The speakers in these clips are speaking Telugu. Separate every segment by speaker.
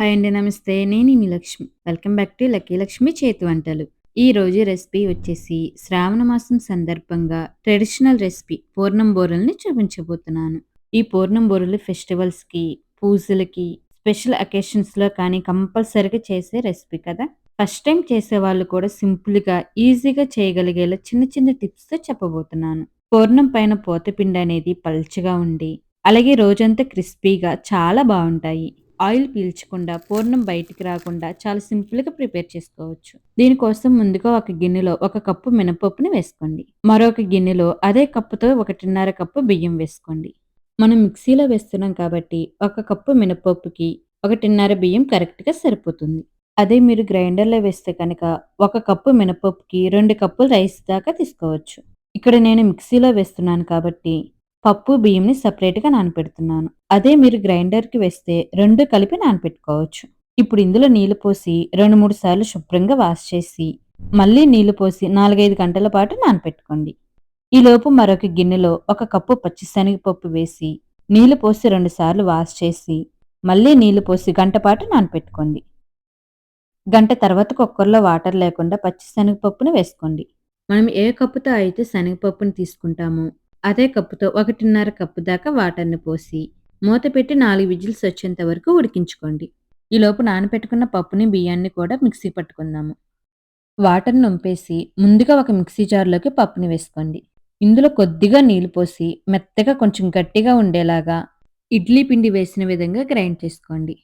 Speaker 1: హాయ్ అండి నమస్తే. నేను మీ Lakshmi. Welcome back to lucky Lakshmi చేతి వంటలు. ఈ రోజు రెసిపీ వచ్చేసి శ్రావణ మాసం సందర్భంగా ట్రెడిషనల్ రెసిపీ పూర్ణం బోరల్ని చూపించబోతున్నాను. ఈ పూర్ణం బోరలు ఫెస్టివల్స్కి పూజలకి స్పెషల్ అకేషన్స్లో కానీ కంపల్సరీగా చేసే రెసిపీ కదా. ఫస్ట్ టైం చేసే వాళ్ళు కూడా సింపుల్గా ఈజీగా చేయగలిగేలా చిన్న చిన్న టిప్స్తో చెప్పబోతున్నాను. పూర్ణం పైన పోతపిండి అనేది పల్చగా ఉండి అలాగే రోజంతా క్రిస్పీగా చాలా బాగుంటాయి. ఆయిల్ పీల్చకుండా పూర్ణం బయటికి రాకుండా చాలా సింపుల్గా ప్రిపేర్ చేసుకోవచ్చు. దీనికోసం ముందుగా ఒక గిన్నెలో ఒక కప్పు మినపప్పుని వేసుకోండి. మరొక గిన్నెలో అదే కప్పుతో ఒకటిన్నర కప్పు బియ్యం వేసుకోండి. మనం మిక్సీలో వేస్తున్నాం కాబట్టి ఒక కప్పు మినపప్పుకి ఒకటిన్నర బియ్యం కరెక్ట్గా సరిపోతుంది. అదే మీరు గ్రైండర్లో వేస్తే కనుక ఒక కప్పు మినపప్పుకి రెండు కప్పులు రైస్ దాకా తీసుకోవచ్చు. ఇక్కడ నేను మిక్సీలో వేస్తున్నాను కాబట్టి పప్పు బియ్యంని సపరేట్గా నానపెడుతున్నాను అదే మీరు గ్రైండర్కి వేస్తే రెండు కలిపి నానపెట్టుకోవచ్చు ఇప్పుడు ఇందులో నీళ్ళు పోసి రెండు మూడు సార్లు శుభ్రంగా వాష్ చేసి మళ్ళీ నీళ్ళు పోసి నాలుగైదు గంటల పాటు నానపెట్టుకోండి ఈలోపు మరొక గిన్నెలో ఒక కప్పు పచ్చిశనగపప్పు వేసి నీళ్ళు పోసి రెండు సార్లు వాష్ చేసి మళ్ళీ నీళ్ళు పోసి గంట పాటు నానపెట్టుకోండి గంట తర్వాత కుక్కర్లో వాటర్ లేకుండా పచ్చిశనగపప్పును వేసుకోండి. మనం ఏ కప్పుతో అయితే శనగపప్పుని తీసుకుంటామో అదే కప్పుతో ఒకటిన్నర కప్పు దాకా వాటర్ని పోసి మూత పెట్టి నాలుగు విజిల్స్ వచ్చేంత వరకు ఉడికించుకోండి. ఈలోపు నానబెట్టుకున్న పప్పుని బియ్యాన్ని కూడా మిక్సీ పట్టుకుందాము. వాటర్ని ఉంపేసి ముందుగా ఒక మిక్సీ జార్లోకి పప్పుని వేసుకోండి. ఇందులో కొద్దిగా నీళ్ళు పోసి మెత్తగా కొంచెం గట్టిగా ఉండేలాగా ఇడ్లీ పిండి వేసిన విధంగా గ్రైండ్ చేసుకోండి.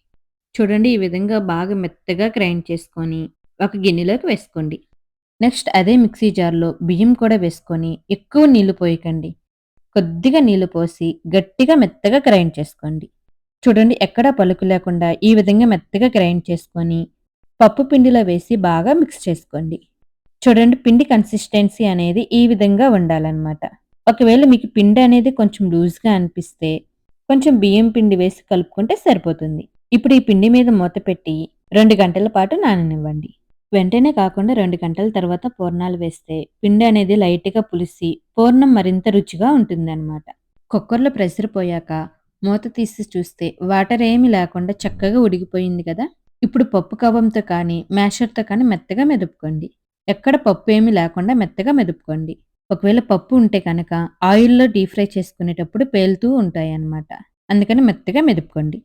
Speaker 1: చూడండి ఈ విధంగా బాగా మెత్తగా గ్రైండ్ చేసుకొని ఒక గిన్నెలోకి వేసుకోండి. నెక్స్ట్ అదే మిక్సీ జార్లో బియ్యం కూడా వేసుకొని ఎక్కువ నీళ్ళు పోయకండి. కొద్దిగా నీళ్ళు పోసి గట్టిగా మెత్తగా గ్రైండ్ చేసుకోండి. చూడండి ఎక్కడా పలుకు లేకుండా ఈ విధంగా మెత్తగా గ్రైండ్ చేసుకొని పప్పు పిండిలో వేసి బాగా మిక్స్ చేసుకోండి. చూడండి పిండి కన్సిస్టెన్సీ అనేది ఈ విధంగా ఉండాలన్నమాట. ఒకవేళ మీకు పిండి అనేది కొంచెం లూజ్గా అనిపిస్తే కొంచెం బియ్యం పిండి వేసి కలుపుకుంటే సరిపోతుంది. ఇప్పుడు ఈ పిండి మీద మూత పెట్టి రెండు గంటల పాటు నాననివ్వండి. వెంటనే కాకుండా రెండు గంటల తర్వాత పూర్ణాలు వేస్తే పిండి అనేది లైట్గా పులిసి పూర్ణం మరింత రుచిగా ఉంటుందన్నమాట. కుక్కర్లో ప్రెషర్ పోయాక మూత తీసి చూస్తే వాటర్ ఏమీ లేకుండా చక్కగా ఉడికిపోయింది కదా! ఇప్పుడు పప్పు కవ్వంతో కానీ మ్యాషర్తో కానీ మెత్తగా మెదుపుకోండి. ఎక్కడ పప్పు ఏమీ లేకుండా మెత్తగా మెదుపుకోండి. ఒకవేళ పప్పు ఉంటే కనుక ఆయిల్లో డీప్ ఫ్రై చేసుకునేటప్పుడు పేలుతూ ఉంటాయి అన్నమాట అందుకని మెత్తగా మెదుపుకోండి.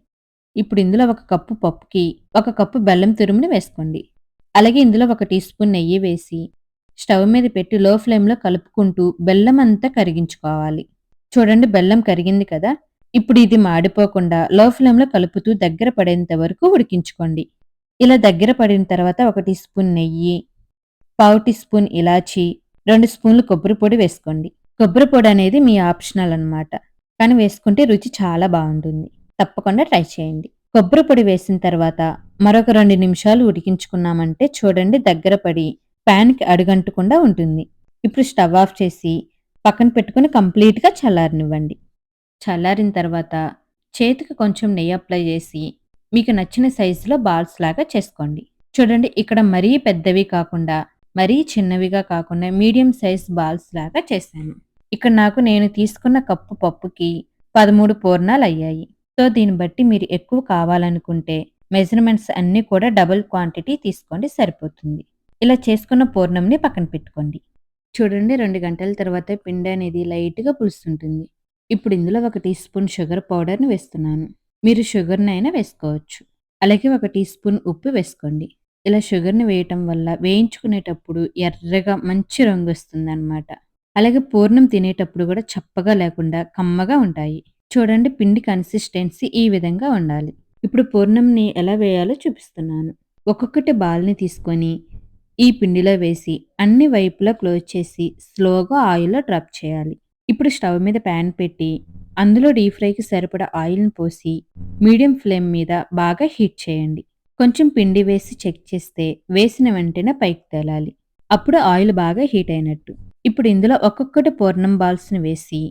Speaker 1: ఇప్పుడు ఇందులో ఒక కప్పు పప్పుకి ఒక కప్పు బెల్లం తురుముని వేసుకోండి. అలాగే ఇందులో ఒక టీ స్పూన్ నెయ్యి వేసి స్టవ్ మీద పెట్టి లో ఫ్లేమ్లో కలుపుకుంటూ బెల్లం అంతా కరిగించుకోవాలి. చూడండి బెల్లం కరిగింది కదా? ఇప్పుడు ఇది మాడిపోకుండా లో ఫ్లేమ్లో కలుపుతూ దగ్గర పడేంత వరకు ఉడికించుకోండి. ఇలా దగ్గర పడిన తర్వాత ఒక టీ స్పూన్ నెయ్యి పావు టీ స్పూన్ ఇలాచి రెండు స్పూన్లు కొబ్బరి పొడి వేసుకోండి. కొబ్బరి పొడి అనేది మీ ఆప్షనల్ అనమాట కానీ వేసుకుంటే రుచి చాలా బాగుంటుంది. తప్పకుండా ట్రై చేయండి. కొబ్బరి పొడి వేసిన తర్వాత మరొక రెండు నిమిషాలు ఉడికించుకున్నామంటే చూడండి దగ్గర పడి ప్యాన్కి అడుగంటకుండా ఉంటుంది. ఇప్పుడు స్టవ్ ఆఫ్ చేసి పక్కన పెట్టుకుని కంప్లీట్గా చల్లారనివ్వండి. చల్లారిన తర్వాత చేతికి కొంచెం నెయ్యి అప్లై చేసి మీకు నచ్చిన సైజులో బాల్స్ లాగా చేసుకోండి. చూడండి ఇక్కడ మరీ పెద్దవి కాకుండా మరీ చిన్నవిగా కాకుండా మీడియం సైజ్ బాల్స్ లాగా చేశాను. ఇక్కడ నాకు నేను తీసుకున్న కప్పు పప్పుకి పదమూడు పూర్ణాలు అయ్యాయి. సో దీన్ని బట్టి మీరు ఎక్కువ కావాలనుకుంటే మెజర్మెంట్స్ అన్నీ కూడా డబుల్ క్వాంటిటీ తీసుకోండి సరిపోతుంది. ఇలా చేసుకున్న పూర్ణంని పక్కన పెట్టుకోండి. చూడండి రెండు గంటల తర్వాత పిండి అనేది లైట్గా పులుస్తుంటుంది. ఇప్పుడు ఇందులో ఒక టీ స్పూన్ షుగర్ పౌడర్ని వేస్తున్నాను. మీరు షుగర్ని అయినా వేసుకోవచ్చు. అలాగే ఒక టీ స్పూన్ ఉప్పు వేసుకోండి. ఇలా షుగర్ని వేయటం వల్ల వేయించుకునేటప్పుడు ఎర్రగా మంచి రంగు వస్తుంది అనమాట అలాగే పూర్ణం తినేటప్పుడు కూడా చప్పగా లేకుండా కమ్మగా ఉంటాయి. చూడండి పిండి కన్సిస్టెన్సీ ఈ విధంగా ఉండాలి. ఇప్పుడు పూర్ణంని ఎలా వేయాలో చూపిస్తున్నాను. ఒక్కొక్కటి బాల్ని తీసుకొని ఈ పిండిలో వేసి అన్ని వైపులా క్లోజ్ చేసి స్లోగా ఆయిల్లో డ్రాప్ చేయాలి. ఇప్పుడు స్టవ్ మీద ప్యాన్ పెట్టి అందులో డీప్ ఫ్రైకి సరిపడా ఆయిల్ని పోసి మీడియం ఫ్లేమ్ మీద బాగా హీట్ చేయండి. కొంచెం పిండి వేసి చెక్ చేస్తే వేసిన వెంటనే పైకి తేలాలి. అప్పుడు ఆయిల్ బాగా హీట్ అయినట్టు. ఇప్పుడు ఇందులో ఒక్కొక్కటి పూర్ణం బాల్స్ని వేసి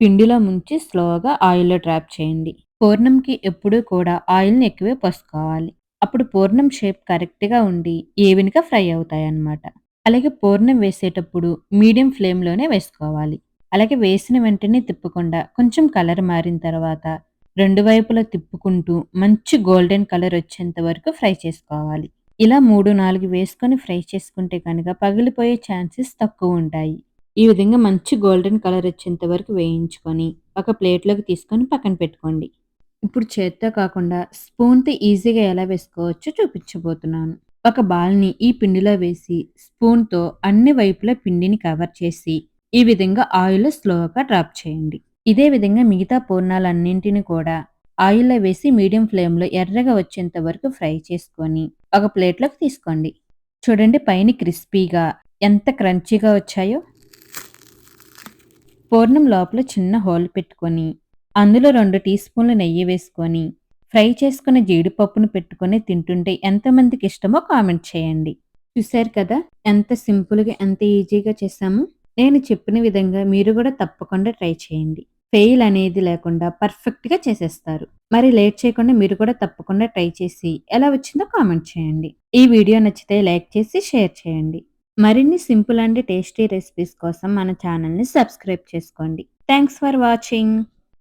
Speaker 1: పిండిలో ముంచి స్లోగా ఆయిల్లో డ్రాప్ చేయండి. పూర్ణంకి ఎప్పుడూ కూడా ఆయిల్ని ఎక్కువే పోసుకోవాలి అప్పుడు పూర్ణం షేప్ కరెక్ట్గా ఉండి ఏవినిగా ఫ్రై అవుతాయి అన్నమాట అలాగే పూర్ణం వేసేటప్పుడు మీడియం ఫ్లేమ్లోనే వేసుకోవాలి అలాగే వేసిన వెంటనే తిప్పకుండా కొంచెం కలర్ మారిన తర్వాత రెండు వైపులా తిప్పుకుంటూ మంచి గోల్డెన్ కలర్ వచ్చేంత వరకు ఫ్రై చేసుకోవాలి. ఇలా 3, 4 వేసుకొని ఫ్రై చేసుకుంటే కనుక పగిలిపోయే ఛాన్సెస్ తక్కువ ఉంటాయి. ఈ విధంగా మంచి గోల్డెన్ కలర్ వచ్చేంత వరకు వేయించుకొని ఒక ప్లేట్‌లోకి తీసుకొని పక్కన పెట్టుకోండి. ఇప్పుడు చేత్తో కాకుండా స్పూన్‌తో ఈజీగా ఎలా వేసుకోవచ్చో చూపించబోతున్నాను. ఒక బాల్‌ని ఈ పిండిలో వేసి స్పూన్‌తో అన్ని వైపులా పిండిని కవర్ చేసి ఈ విధంగా ఆయిల్‌లో స్లోగా డ్రాప్ చేయండి. ఇదే విధంగా మిగతా పూర్ణాలన్నింటిని కూడా ఆయిల్‌లో వేసి మీడియం ఫ్లేమ్‌లో ఎర్రగా వచ్చేంత వరకు ఫ్రై చేసుకొని ఒక ప్లేట్‌లోకి తీసుకోండి. చూడండి పైన క్రిస్పీగా ఎంత క్రంచీగా వచ్చాయో. పూర్ణం లోపల చిన్న హోల్ పెట్టుకొని అందులో రెండు టీ స్పూన్ల నెయ్యి వేసుకొని ఫ్రై చేసుకున్న జీడిపప్పును పెట్టుకొని తింటుంటే ఎంతమందికి ఇష్టమో కామెంట్ చేయండి. చూశారు కదా! ఎంత సింపుల్‌గా ఎంత ఈజీగా చేశామో. నేను చెప్పిన విధంగా మీరు కూడా తప్పకుండా ట్రై చేయండి. ఫెయిల్ అనేది లేకుండా పర్ఫెక్ట్‌గా చేసేస్తారు. మరి లేట్ చేయకుండా మీరు కూడా తప్పకుండా ట్రై చేసి ఎలా వచ్చిందో కామెంట్ చేయండి. ఈ వీడియో నచ్చితే లైక్ చేసి షేర్ చేయండి. మరిన్ని సింపుల్ అండ్ టేస్టీ రెసిపీస్ కోసం మన ఛానల్‌ని సబ్స్క్రైబ్ చేసుకోండి. Thanks for watching.